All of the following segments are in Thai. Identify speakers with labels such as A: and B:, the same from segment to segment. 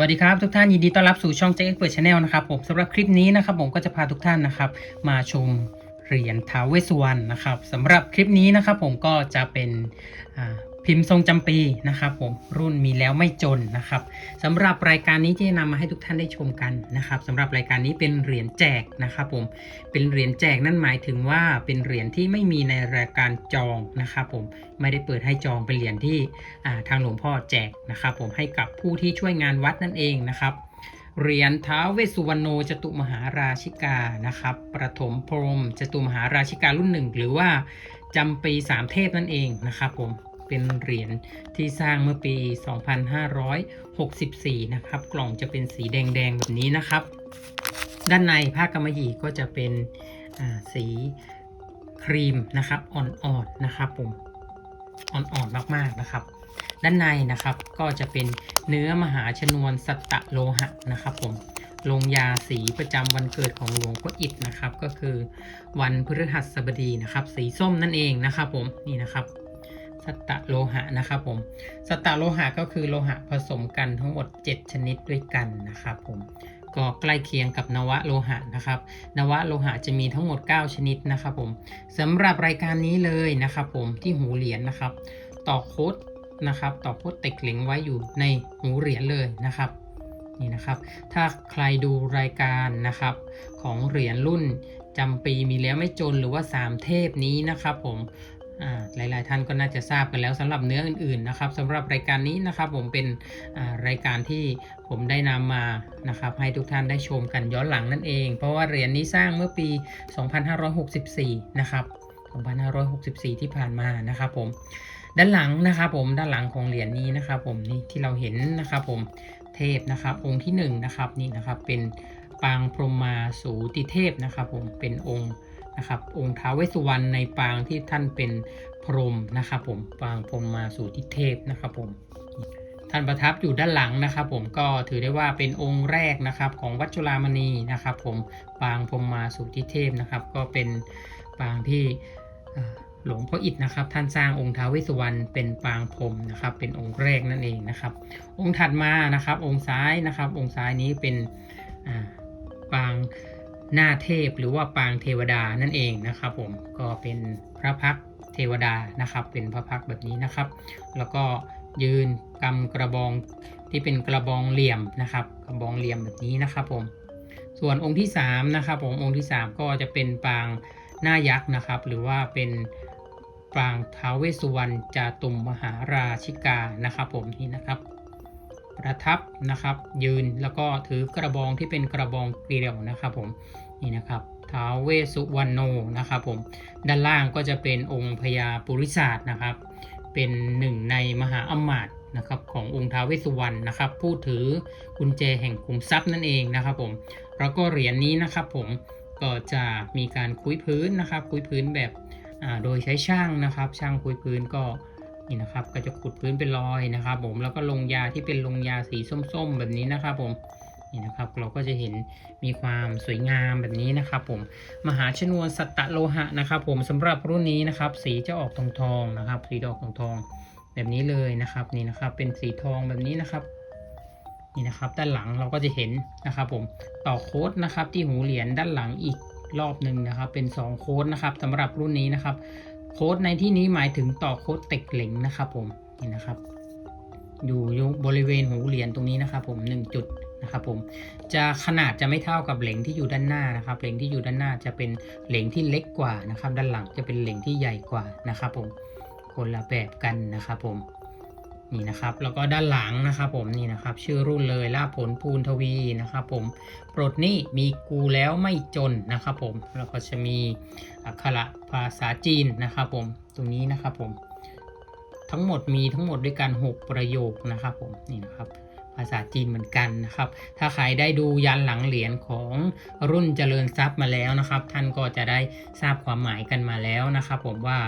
A: วัสดีครับ ทุกท่านยินดีต้อนรับสู่ช่อง Jack Expert Channel นะครับผมสำหรับคลิปนี้นะครับผมก็จะพาทุกท่านนะครับมาชมเหรียญท้าวเวสวรรณนะครับสำหรับคลิปนี้นะครับผมก็จะเป็น พิมพ์ทรงจำปีนะครับผมรุ่นมีแล้วไม่จนนะครับสำหรับรายการนี้ที่นำมาให้ทุกท่านได้ชมกันนะครับสำหรับรายการนี้เป็นเหรียญแจกนะครับผมเป็นเหรียญแจกนั่นหมายถึงว่าเป็นเหรียญที่ไม่มีในรายการจองนะครับผมไม่ได้เปิดให้จองเป็นเหรียญที่ทางหลวงพ่อแจกนะครับผมให้กับผู้ที่ช่วยงานวัดนั่นเองนะครับเหรียญท้าวเวสุวรรณโนจตุมหาราชิกานะครับประถมพรหมจตุมหาราชิการุ่นหนึ่งหรือว่าจำปีสามเทพนั่นเองนะครับผม เป็นเหรียญที่สร้างเมื่อปี 2564 นะครับ กล่องจะเป็นสีแดงๆ แบบนี้นะครับ ด้านในผ้ากำมะหยี่ก็จะเป็นสีครีมนะครับอ่อนๆนะครับผมอ่อนๆมากๆนะครับ ด้านในนะครับก็จะเป็นเนื้อมหาชนวนสัตตะโลหะนะครับผมลงยาสีประจำวันเกิดของหลวงพ่ออิฐนะครับ ก็คือวันพฤหัสบดีนะครับ สีส้มนั่นเองนะครับผมนี่นะครับ สัตตะโลหะนะครับผมสัตตะโลหะก็คือโลหะผสมกันทั้งหมด 7 ชนิดด้วยกันนะครับผมก็ใกล้เคียงกับนวะโลหะนะครับ นวะโลหะจะมีทั้งหมด 9 ชนิดนะครับผมสำหรับรายการนี้เลยนะครับผมที่หูเหรียญนะครับ ต่อโค้ดนะครับ ต่อโค้ดเต็กเหลงไว้อยู่ในหูเหรียญเลยนะครับนี่นะครับถ้าใครดูรายการนะครับ ของเหรียญรุ่นจำปีมีแล้วไม่จนหรือว่า 3 เทพนี้นะครับผม หลาย ๆ ท่านก็น่าจะทราบกันแล้วสำหรับเนื้ออื่น ๆ นะครับสำหรับรายการนี้นะครับผมเป็นรายการที่ผมได้นำมานะครับ ให้ทุกท่านได้ชมกันย้อนหลังนั่นเอง เพราะว่าเหรียญนี้สร้างเมื่อปี 2564 นะครับ 2564 ที่ผ่านมานะครับผมด้านหลังนะครับผมด้านหลังของเหรียญนี้นะครับผมนี่ที่เราเห็นนะครับผมเทพนะครับองค์ที่1นงนะครับนี่นะครับเป็นปางพรหมาสูติเทพนะครับผมเป็นองค์ นะครับองค์ท้าวเวสสุวรรณในปางที่ท่านเป็นพรหมนะครับผมปางพรหมมาสูติเทพนะครับผมท่านประทับอยู่ด้านหลังนะครับ ผมก็ถือได้ว่าเป็นองค์แรกนะครับของวัดจุฬามณีนะครับ ผมปางพรหมมาสุทิเทพนะครับ ก็เป็นปางที่หลวงพ่ออิฐนะครับ ท่านสร้างองค์ท้าวเวสสุวรรณเป็นปางพรหมนะครับ เป็นองค์แรกนั่นเองนะครับ องค์ถัดมานะครับ องค์ซ้ายนะครับ องค์ซ้ายนี้เป็นปาง หน้าเทพหรือว่าปางเทวดานั่นเองนะครับผมก็เป็นพระพักเทวดานะครับ เป็นพระพักแบบนี้นะครับ แล้วก็ยืนกำกระบองที่เป็นกระบองเหลี่ยมนะครับ กระบองเหลี่ยมแบบนี้นะครับผมส่วนองค์ที่3นะครับผมองค์ที่ 3 ก็จะเป็นปางหน้ายักษ์นะครับ หรือว่าเป็นปางท้าวเวสสุวรรณจาตุมมหาราชิกานะครับ ผมนี่นะครับ ประทับนะครับ ยืนแล้วก็ถือกระบองที่เป็นกระบองเกลียวนะครับผมนี่นะครับท้าวเวสุวรรณโนนะครับผมด้านล่างก็จะเป็นองค์พญาปุริศาสนะครับ เป็นหนึ่งในมหาอมาตย์นะครับขององค์ท้าวเวสุวรรณนะครับผู้ถือกุญแจแห่งขุมทรัพย์นั่นเองนะครับผมแล้วก็เหรียญนี้นะครับผมก็จะมีการคุยพื้นนะครับ คุยพื้นแบบโดยใช้ช่างนะครับ ช่างคุยพื้นก็ นี่นะครับ ก็จะขุดพื้นเป็นรอยนะครับ ผมแล้วก็ลงยาที่เป็นลงยาสีส้มๆ แบบนี้นะครับ ผมนี่นะครับเราก็จะเห็นมีความสวยงามแบบนี้นะครับ ผมมหาชนวนสัตตะโลหะนะครับ ผมสำหรับรุ่นนี้นะครับ สีจะออกทองทองนะครับ สีดอกทองทองแบบนี้เลยนะครับนี่นะครับ เป็นสีทองแบบนี้นะครับนี่นะครับด้านหลังเราก็จะเห็นนะครับ ผมต่อโค้ดนะครับที่หูเหรียญด้านหลังอีกรอบหนึ่งนะครับ เป็น 2 โค้ดนะครับสำหรับรุ่นนี้นะครับ โค้ดในที่นี้หมายถึงต่อโค้ดเต็กเหล็งนะครับผมนี่นะครับอยู่อยู่บริเวณหูเหรียญตรงนี้นะครับ ผม1จุดนะครับผมจะขนาดจะไม่เท่ากับเหลงที่อยู่ด้านหน้านะครับเหลงที่อยู่ด้านหน้าจะเป็นเหลงที่เล็กกว่านะครับ ด้านหลังจะเป็นเหลงที่ใหญ่กว่านะครับ ผมคนละแบบกันนะครับผม นี่นะครับแล้วก็ด้านหลังนะครับผมนี่นะครับชื่อรุ่นเลยลาผลภูนทวีนะครับผมปลดหนี้มีกูแล้วไม่จนนะครับผมแล้วก็จะมีอักขระภาษาจีนนะครับผมตรงนี้นะครับผมทั้งหมดมีทั้งหมดด้วยกัน 6 ประโยคนะครับผมนี่นะครับภาษาจีนเหมือนกันนะครับ ถ้าใครได้ดูยันหลังเหรียญของรุ่นเจริญทรัพย์มาแล้วนะครับ ท่านก็จะได้ทราบความหมายกันมาแล้วนะครับ ผมว่า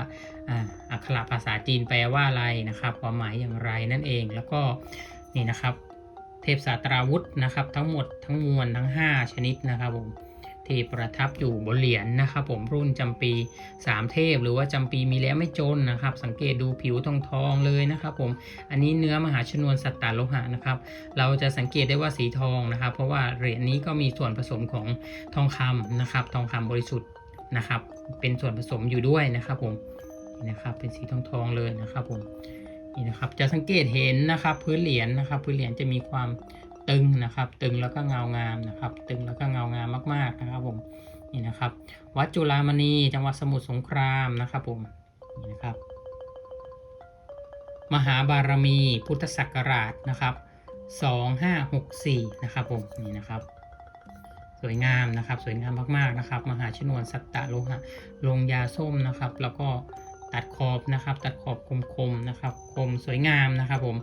A: อักขระภาษาจีนแปลว่าอะไรนะครับ ความหมายอย่างไรนั่นเอง แล้วก็นี่นะครับ เทพศาตราวุธนะครับ ทั้งหมดทั้งมวลทั้ง 5 ชนิดนะครับผมที่ประทับอยู่บนเหรียญนะครับ ผมรุ่นจำปีสามเทพหรือว่าจำปีมีแล้วไม่จนนะครับ สังเกตดูผิวทองทองเลยนะครับ ผมอันนี้เนื้อมหาชนวนสัตตาโลหะนะครับ เราจะสังเกตได้ว่าสีทองนะครับ เพราะว่าเหรียญนี้ก็มีส่วนผสมของทองคำนะครับ ทองคำบริสุทธิ์นะครับ เป็นส่วนผสมอยู่ด้วยนะครับผม นะครับ เป็นสีทองทองเลยนะครับผมนี่นะครับจะสังเกตเห็นนะครับ พื้นเหรียญนะครับ พื้นเหรียญจะมีความตึงนะครับ ตึงแล้วก็เงางามนะครับ ตึงแล้วก็เงางามมากๆนะครับผมนี่นะครับ วัดจุฬามณีจังหวัดสมุทรสงครามนะครับผมนี่นะครับ มหาบารมีพุทธศักราชนะครับ2564นะครับผมนี่นะครับสวยงามนะครับ สวยงามมากๆนะครับ มหาชนวนสัตตะโลหะลงยาส้มนะครับ แล้วก็ ตัดขอบนะครับ ตัดขอบคมๆนะครับ คมสวยงามนะครับผม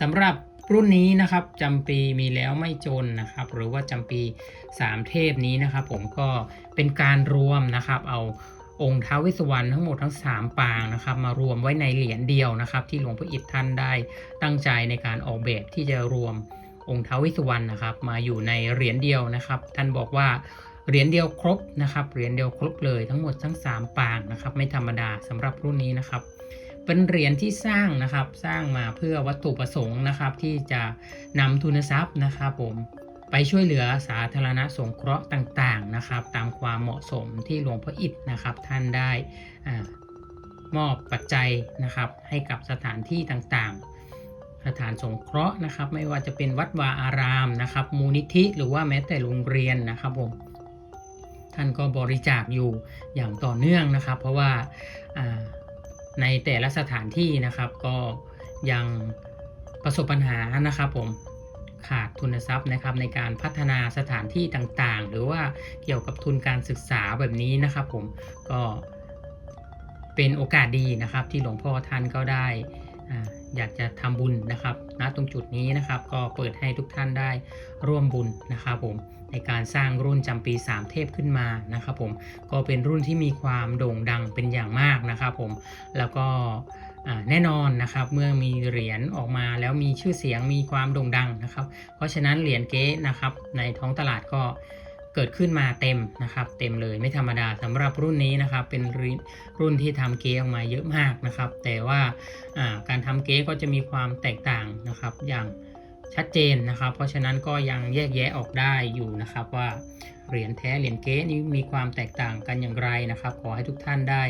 A: สำหรับรุ่นนี้นะครับจำปีมีแล้วไม่จนนะครับ หรือว่าจำปี3เทพนี้นะครับ ผมก็เป็นการรวมนะครับ เอาองค์ท้าวเวสวรรณทั้งหมดทั้ง 3 ปางนะครับ มารวมไว้ในเหรียญเดียวนะครับ ที่หลวงพ่ออิฐท่านได้ตั้งใจในการออกแบบที่จะรวมองค์ท้าวเวสสวรรณนะครับ มาอยู่ในเหรียญเดียวนะครับ ท่านบอกว่า เหรียญเดียวครบนะครับเหรียญเดียวครบเลยทั้งหมดทั้ง 3 ปางนะครับ ไม่ธรรมดาสำหรับรุ่นนี้นะครับ เป็นเหรียญที่สร้างนะครับสร้างมาเพื่อวัตถุประสงค์นะครับ ที่จะนำทุนทรัพย์นะครับผมไปช่วยเหลือสาธารณสงเคราะห์ต่างๆนะครับ ตามความเหมาะสมที่หลวงพ่ออิฐนะครับ ท่านได้อามอบปัจจัยนะครับ ให้กับสถานที่ต่างๆสถานสงเคราะห์นะครับ ไม่ว่าจะเป็นวัดวาอารามนะครับ มูลนิธิหรือว่าแม้แต่โรงเรียนนะครับผม ท่านก็บริจาคอยู่อย่างต่อเนื่องนะครับ เพราะว่าในแต่ละสถานที่นะครับก็ยังประสบปัญหานะครับผมขาดทุนทรัพย์นะครับในการพัฒนาสถานที่ต่างๆ หรือว่าเกี่ยวกับทุนการศึกษาแบบนี้นะครับผมก็เป็นโอกาสดีนะครับที่หลวงพ่อท่านก็ได้ อยากจะทำบุญนะครับณตรงจุดนี้นะครับ ก็เปิดให้ทุกท่านได้ร่วมบุญนะครับผมในการสร้างรุ่นจำปี 3 เทพขึ้นมานะครับผมก็เป็นรุ่นที่มีความโด่งดังเป็นอย่างมากนะครับผมแล้วก็แน่นอนนะครับเมื่อมีเหรียญออกมาแล้วมีชื่อเสียงมีความโด่งดังนะครับ เพราะฉะนั้นเหรียญเก๊นะครับในท้องตลาดก็ เกิดขึ้นมาเต็มนะครับเต็มเลยไม่ธรรมดาสำหรับรุ่นนี้นะครับเป็นรุ่นที่ทำเก๊ออกมาเยอะมากนะครับ แต่ว่าการทำเก๊ก็จะมีความแตกต่างนะครับอย่างชัดเจนนะครับ เพราะฉะนั้นก็ยังแยกแยะออกได้อยู่นะครับว่า เหรียญแท้เหรียญเก๊นี้มีความแตกต่างกันอย่างไรนะครับ ขอให้ทุกท่านได้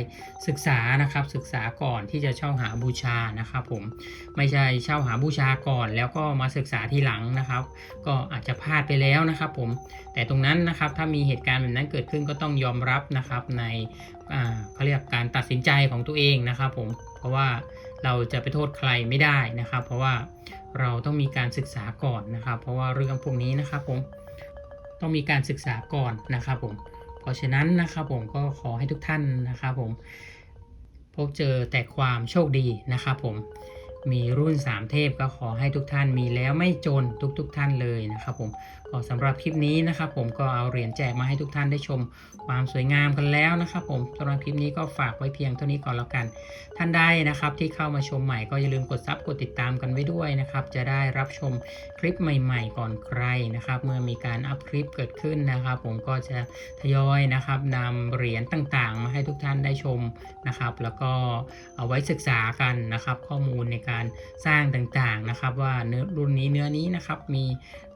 A: ศึกษานะครับศึกษาก่อนที่จะเช่าหาบูชานะครับผมไม่ใช่เช่าหาบูชาก่อน แล้วก็มาศึกษาทีหลังนะครับ ก็อาจจะพลาดไปแล้วนะครับผมแต่ตรงนั้นนะครับถ้ามีเหตุการณ์แบบนั้นเกิดขึ้นก็ต้องยอมรับนะครับในเขาเรียกการตัดสินใจของตัวเองนะครับผมเพราะว่าเราจะไปโทษใครไม่ได้นะครับ เพราะว่าเราต้องมีการศึกษาก่อนนะครับ เพราะว่าเรื่องพวกนี้นะครับผม ต้องมีการศึกษาก่อนนะครับผม เพราะฉะนั้นนะครับผมก็ขอให้ทุกท่านนะครับผม พบเจอแต่ความโชคดีนะครับผมมีรุ่น 3 เทพก็ขอให้ทุกท่านมีแล้วไม่จนทุกๆทท่านเลยนะครับผม ก็สำหรับคลิปนี้นะครับ ผมก็เอาเหรียญแจกมาให้ทุกท่านได้ชมความสวยงามกันแล้วนะครับ ผมสำหรับคลิปนี้ก็ฝากไว้เพียงเท่านี้ก่อนแล้วกัน ท่านใดนะครับ ที่เข้ามาชมใหม่ก็อย่าลืมกดซับกดติดตามกันไว้ด้วยนะครับ จะได้รับชมคลิปใหม่ ๆ ก่อนใครนะครับ เมื่อมีการอัพคลิปเกิดขึ้นนะครับ ผมก็จะทยอยนะครับนำเหรียญต่างๆ มาให้ทุกท่านได้ชมนะครับ แล้วก็เอาไว้ศึกษากันนะครับ ข้อมูลในการสร้างต่างๆนะครับ ว่าเนื้อรุ่นนี้เนื้อนี้นะครับมี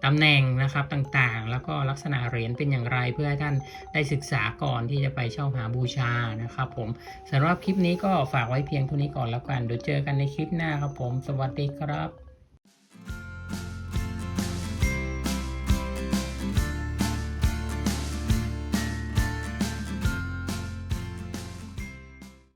A: ตำแหน่งนะครับต่างๆ แล้วก็ลักษณะเหรียญเป็นอย่างไรเพื่อให้ท่านได้ศึกษาก่อนที่จะไปเช่าหาบูชานะครับผมสำหรับคลิปนี้ก็ฝากไว้เพียงเท่านี้ก่อนแล้วกันเดี๋ยวเจอกันในคลิปหน้าครับผม สวัสดีครับ